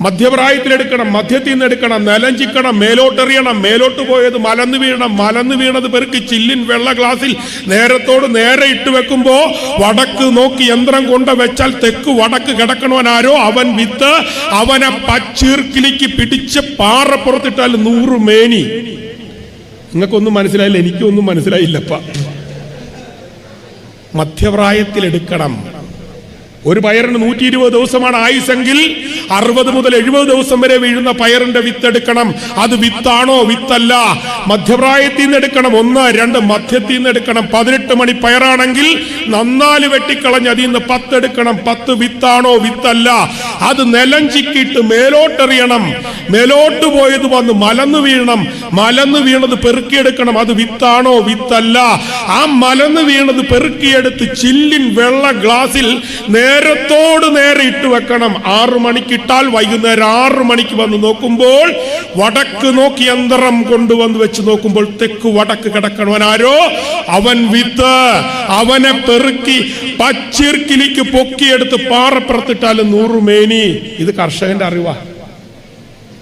മധ്യപ്രായത്തിലെടുക്കണം മധ്യത്തിൽ നിന്ന് എടുക്കണം നിലഞ്ചിക്കണം മേലോട്ടെറിയണം മേലോട്ട് പോയത് മലന്ന് വീഴണം മലന്ന് വീണത് പെറുക്കി ചില്ലിൻ വെള്ള ഗ്ലാസിൽ നേരത്തോട് നേരെ ഇട്ട് വെക്കുമ്പോ വടക്ക് നോക്കി യന്ത്രം കൊണ്ട് വെച്ചാൽ തെക്ക് വടക്ക് കിടക്കണവനാരോ അവൻ വിത്ത് അവനെ പച്ചീർക്കിലേക്ക് പിടിച്ച് പാറപ്പുറത്തിട്ടാൽ നൂറ് മേനി. നിങ്ങൾക്കൊന്നും മനസ്സിലായില്ല എനിക്കൊന്നും മനസ്സിലായില്ലപ്പ. മധ്യപ്രായത്തിലെടുക്കണം. ഒരു പയറിന് നൂറ്റി ഇരുപത് ദിവസമാണ് ആയുസെങ്കിൽ അറുപത് മുതൽ എഴുപത് ദിവസം വരെ വീഴുന്ന പയറിന്റെ വിത്തെടുക്കണം അത് വിത്താണോ? വിത്തല്ല. മധ്യപ്രായത്തിൽ നിന്ന് എടുക്കണം ഒന്ന് രണ്ട് മധ്യത്തിൽ നിന്ന് എടുക്കണം പതിനെട്ട് മണി പയറാണെങ്കിൽ നന്നാൽ വെട്ടിക്കളഞ്ഞ് അതിൽ നിന്ന് പത്ത് എടുക്കണം പത്ത് വിത്താണോ? വിത്തല്ല. അത് നിലഞ്ചിക്കിട്ട് മേലോട്ടെറിയണം. മേലോട്ട് പോയത് വന്ന് മലന്ന് വീഴണം. മലന്ന് വീണത് പെറുക്കിയെടുക്കണം. അത് വിത്താണോ? വിത്തല്ല. ആ മലന്ന് വീണത് പെറുക്കിയെടുത്ത് ചില്ലിൻ വെള്ള ഗ്ലാസിൽ നേരത്തോട് നേരെ ഇട്ട് വെക്കണം. ആറു മണിക്കിട്ടാൽ വൈകുന്നേരം ആറു മണിക്ക് വന്ന് നോക്കുമ്പോൾ വടക്ക് നോക്കി യന്ത്രം കൊണ്ടുവന്ന് വെച്ച് നോക്കുമ്പോൾ തെക്ക് വടക്ക് കിടക്കണവൻ ആരോ? അവൻ വിത്ത്. അവനെ പെറുക്കി പച്ചിർക്കിലേക്ക് പൊക്കിയെടുത്ത് പാറപ്പുറത്തിട്ടാലും നൂറുമേനി. ഇത് കർഷകന്റെ അറിവാ.